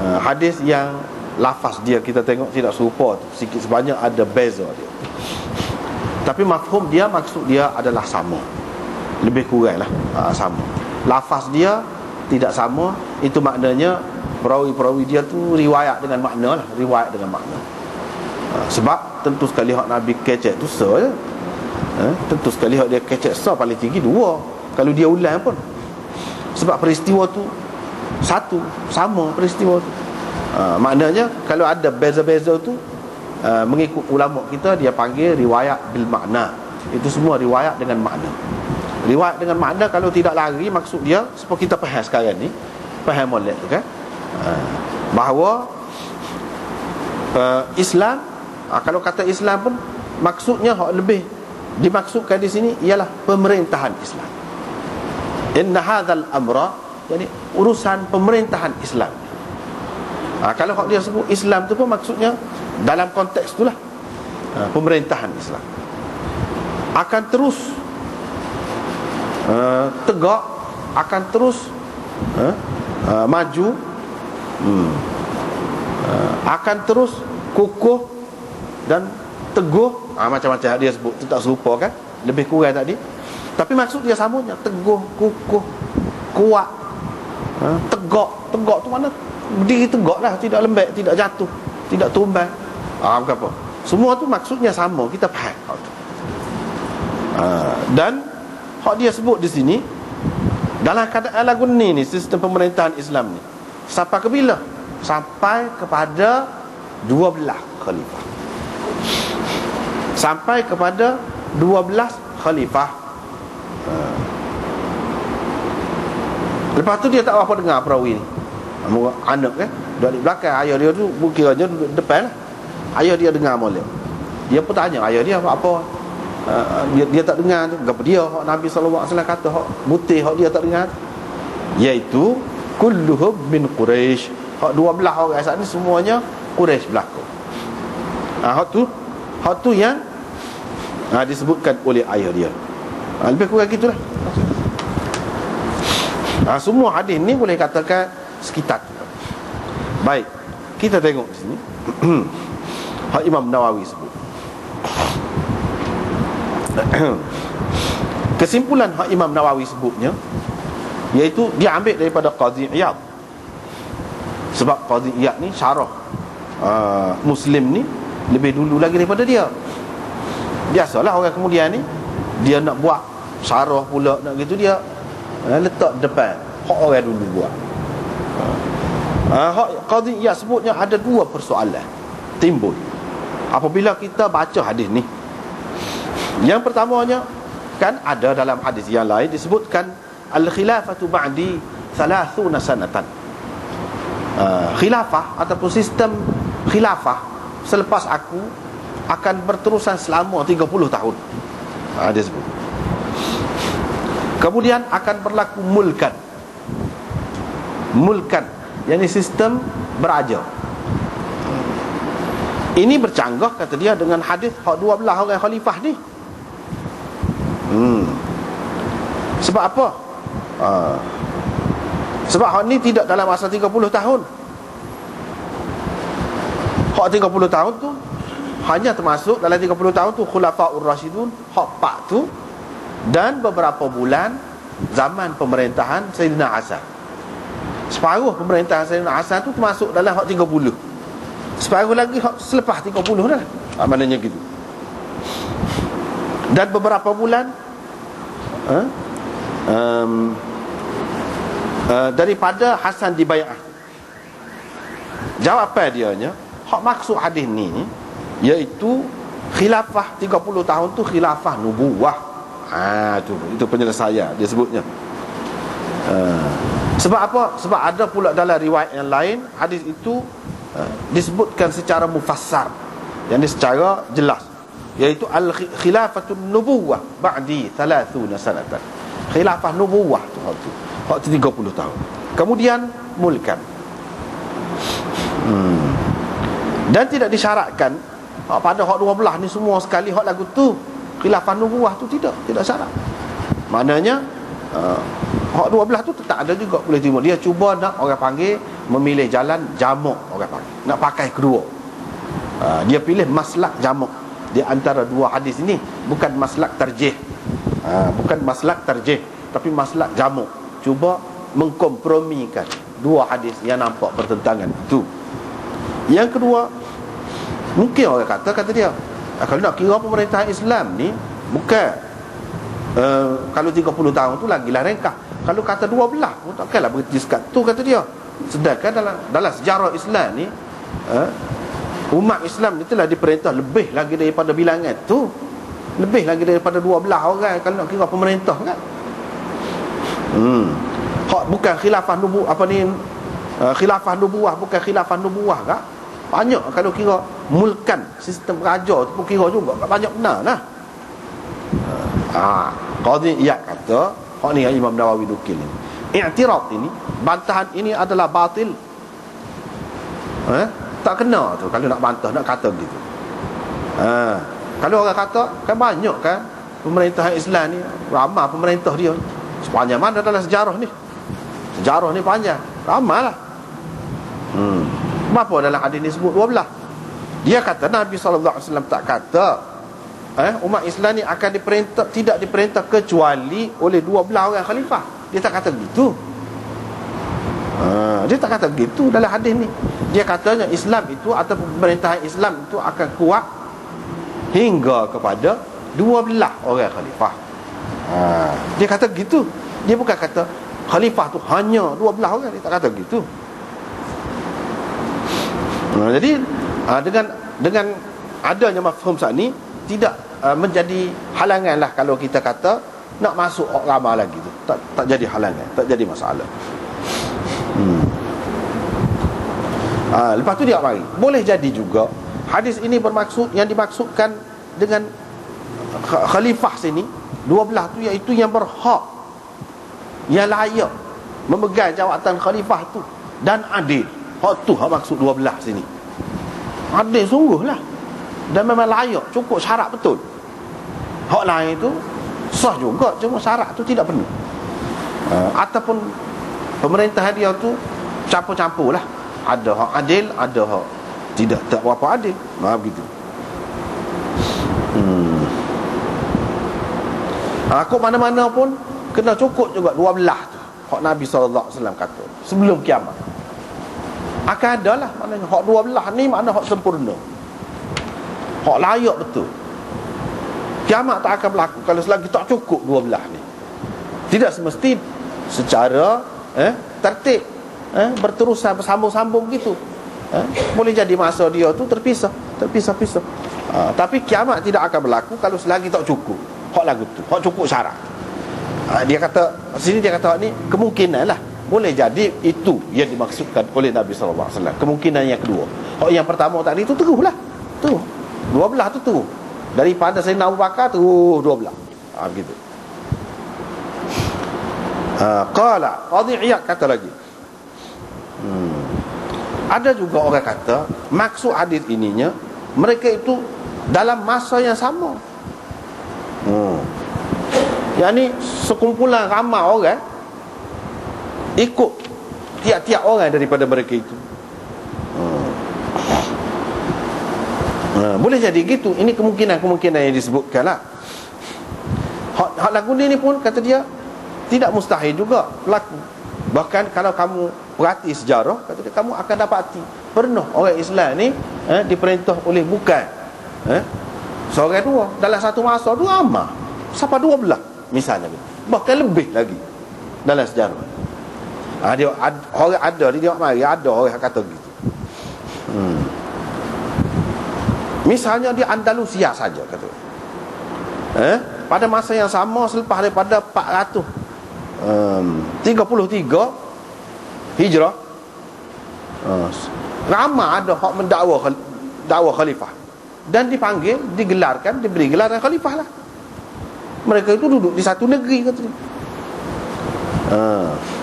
uh, hadis yang lafaz dia kita tengok tidak serupa sikit sebanyak ada beza dia. Tapi mafhum dia maksud dia adalah sama. Lebih kurang lah uh, sama. Lafaz dia tidak sama. Itu maknanya perawi-perawi dia tu riwayat dengan makna lah. Riwayat dengan makna. Uh, sebab tentu sekali hak Nabi kecek tu so je uh, tentu sekali hak dia kecek so paling tinggi dua. Kalau dia ulang pun. Sebab peristiwa tu satu sama peristiwa tu. Uh, maknanya kalau ada beza-beza tu uh, mengikut ulama kita dia panggil riwayat bil makna. Itu semua riwayat dengan makna. Riwayat dengan makna kalau tidak lari maksud dia seperti kita faham sekarang ni faham molek tu kan? Uh, bahawa uh, Islam uh, kalau kata Islam pun maksudnya lebih dimaksudkan di sini ialah pemerintahan Islam. Inna hadzal amra yani urusan pemerintahan Islam. Ha, kalau dia sebut Islam tu pun maksudnya dalam konteks itulah ha, pemerintahan Islam. Akan terus uh, tegak akan terus uh, uh, maju hmm, uh, akan terus kukuh dan teguh. Ha, macam-macam dia sebut tu tak serupa kan? Lebih kurang tadi. Tapi maksud dia samanya teguh, kukuh, kuat. Ha? Tegak, tegak tu mana? Berdiri tegak lah, tidak lembek, tidak jatuh, tidak tumbang. Ha, apa? Semua tu maksudnya sama, kita faham. Ha, dan hak dia sebut di sini dalam keadaan lagu ni ni sistem pemerintahan Islam ni sampai ke bila? Sampai kepada 12 khalifah. Sampai kepada 12 khalifah Lepas tu dia tak apa dengar perawi ni Anak kan Dari belakang ayah dia tu Kiranya depan lah. Ayah dia dengar molek. Dia pun tanya ayah dia apa-apa uh, dia, dia tak dengar tu. Gapa dia hak Nabi SAW kata hak Mutih hak dia tak dengar Iaitu Kulluhum min Quraisy Hak dua belah orang saat ni semuanya Quraisy belakang ha, Hak tu Hak tu yang ha, Disebutkan oleh ayah dia. Ha, Lebih kurang gitulah ha, Semua hadis ni boleh katakan Sekitar. Baik Kita tengok di sini. Hak Imam Nawawi sebut. Kesimpulan Hak Imam Nawawi sebutnya Iaitu dia ambil daripada Qazi Iyad. Sebab Qazi Iyad ni syarah uh, Muslim ni Lebih dulu lagi daripada dia. Biasalah orang kemudian ni Dia nak buat Syarah pula nak gitu dia ha, Letak depan. Hak orang dulu buat. Ha, Hak Qadhi ya sebutnya ada dua persoalan. Timbul. Apabila kita baca hadis ni. Yang pertamanya Kan ada dalam hadis yang lain Disebutkan Al-khilafatu ba'di Thalathuna sanatan. Uh, Khilafah Ataupun sistem khilafah Selepas aku Akan berterusan selama 30 tahun. Ha, Dia sebut Kemudian akan berlaku mulkan. Mulkan. Yang sistem beraja Ini bercanggah kata dia dengan hadis Hak dua belah orang khalifah ni. Hmm. Sebab apa? Uh, sebab hak ni tidak dalam masa 30 tahun. Hak 30 tahun tu Hanya termasuk dalam 30 tahun tu Khulafa'ur Rashidun Hak pak tu dan beberapa bulan zaman pemerintahan Sayyidina Hasan separuh pemerintahan Sayyidina Hasan tu termasuk dalam hak 30 separuh lagi hak selepas 30 dah. Ha, maknanya gitu. Dan beberapa bulan uh, um, uh, daripada Hasan dibayar. Jawapan dia nya hak maksud hadis ni iaitu khilafah 30 tahun tu khilafah nubuwah Ha tu itu penyelesaian dia sebutnya. Ha. Sebab apa? Sebab ada pula dalam riwayat yang lain hadis itu ha, disebutkan secara mufassar. Yang secara jelas iaitu al khilafatun nubuwah ba'di 30 sanatan. Khilafah nubuwah tu hak tu. Hak 30 tahun. Kemudian mulkan. Hmm. Dan tidak disyaratkan pada hak 12 ni semua sekali hak lagu tu khilafah nubuah tu tidak tidak syarat maknanya uh, Hak 12 tu tak ada juga boleh terima. Dia cuba nak orang panggil memilih jalan jamuk orang panggil. Nak pakai kedua. Uh, dia pilih maslak jamuk di antara dua hadis ini bukan maslak terjih. Uh, bukan maslak terjih tapi maslak jamuk. Cuba mengkompromikan dua hadis yang nampak bertentangan itu. Yang kedua mungkin orang kata kata dia ah, kalau nak kira pemerintahan Islam ni bukan. Uh, kalau 30 tahun tu lagi lah rengkah. Kalau kata dua belah pun takkanlah berhenti sekat. Tu kata dia. Sedangkan dalam dalam sejarah Islam ni uh, umat Islam ni telah diperintah lebih lagi daripada bilangan tu. Lebih lagi daripada dua belah orang kalau nak kira pemerintah kan. Hmm. Bukan khilafah nubu apa ni uh, khilafah nubuah bukan khilafah nubuah kan banyak kalau kira mulkan sistem raja tu pun kira juga banyak benar lah ha, Qadhi Iyad kata Hak ni Imam Nawawi nukil ni I'tiraf ini Bantahan ini adalah batil. Eh? Tak kena tu Kalau nak bantah Nak kata begitu. Ha. Kalau orang kata Kan banyak kan Pemerintahan Islam ni Ramah pemerintah dia. Sepanjang mana dalam sejarah ni? Sejarah ni panjang Ramah lah hmm. Kenapa dalam hadis ni sebut 12 Dia kata Nabi SAW tak kata eh, umat Islam ni akan diperintah tidak diperintah kecuali oleh dua belah orang khalifah. Dia tak kata begitu. Ha, dia tak kata begitu dalam hadis ni. Dia katanya Islam itu atau pemerintahan Islam itu akan kuat hingga kepada dua belah orang khalifah. Ha, dia kata begitu. Dia bukan kata khalifah tu hanya dua belah orang. Dia tak kata begitu. Ha, jadi ha, dengan dengan adanya mafhum saat ni tidak uh, menjadi halangan lah kalau kita kata nak masuk ramah lagi tu. Tak tak jadi halangan tak jadi masalah. Hmm. uh, lepas tu dia mari boleh jadi juga hadis ini bermaksud yang dimaksudkan dengan khalifah sini dua belah tu iaitu yang berhak yang layak memegang jawatan khalifah tu dan adil hak tu hak maksud dua belah sini. Adil sungguh lah dan memang layak cukup syarat betul. Hak lain itu sah juga cuma syarat tu tidak penuh uh, ataupun pemerintah dia tu campur-campur lah. Ada hak adil ada hak tidak. Tak berapa adil. Nah, begitu. Hmm. aku mana-mana pun kena cukup juga dua belah tu. Hak Nabi SAW kata sebelum kiamat akan ada lah maknanya hak dua belah ni makna hak sempurna. Hak layak betul. Kiamat tak akan berlaku Kalau selagi tak cukup dua belah ni. Tidak semesti Secara eh, Tertib eh, Berterusan bersambung-sambung gitu. Eh, Boleh jadi masa dia tu terpisah Terpisah-pisah. Ha, Tapi kiamat tidak akan berlaku Kalau selagi tak cukup. Hak lagu tu Hak cukup syarat. Ha, Dia kata Sini dia kata ni Kemungkinan lah boleh jadi itu yang dimaksudkan oleh Nabi SAW Kemungkinan yang kedua. Hak yang pertama tadi itu teruh lah Teruh Dua belah tu tu Daripada saya Abu Bakar tu Dua belah. Ha, Begitu ha, Qala Qadhi Iyad kata lagi. Hmm. Ada juga orang kata Maksud hadis ininya Mereka itu Dalam masa yang sama. Hmm. Yang ni Sekumpulan ramai orang Ikut Tiap-tiap orang daripada mereka itu Ha, boleh jadi gitu. Ini kemungkinan-kemungkinan yang disebutkan lah. Hak, hak lagu ni pun kata dia tidak mustahil juga berlaku. Bahkan kalau kamu perhati sejarah, kata dia kamu akan dapati pernah orang Islam ni eh, diperintah oleh bukan eh, seorang dua dalam satu masa dua amah siapa dua belah misalnya bahkan lebih lagi dalam sejarah ha, dia, ad, orang ada dia mari ada orang kata begitu hmm. Misalnya di Andalusia saja kata. Eh, pada masa yang sama selepas daripada 400 um, 33 Hijrah uh, ramai ada hak mendakwa dakwa khalifah dan dipanggil, digelarkan, diberi gelaran khalifah lah. Mereka itu duduk di satu negeri kata dia. Uh.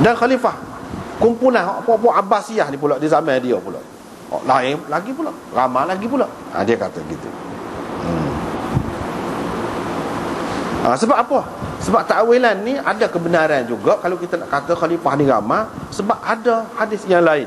Dan khalifah kumpulan apa-apa Abbasiyah ni pula di zaman dia pula. Oh, lain lagi pula ramah lagi pula ha, dia kata gitu hmm. ha, Sebab apa? Sebab takwilan ni ada kebenaran juga Kalau kita nak kata khalifah ni ramah Sebab ada hadis yang lain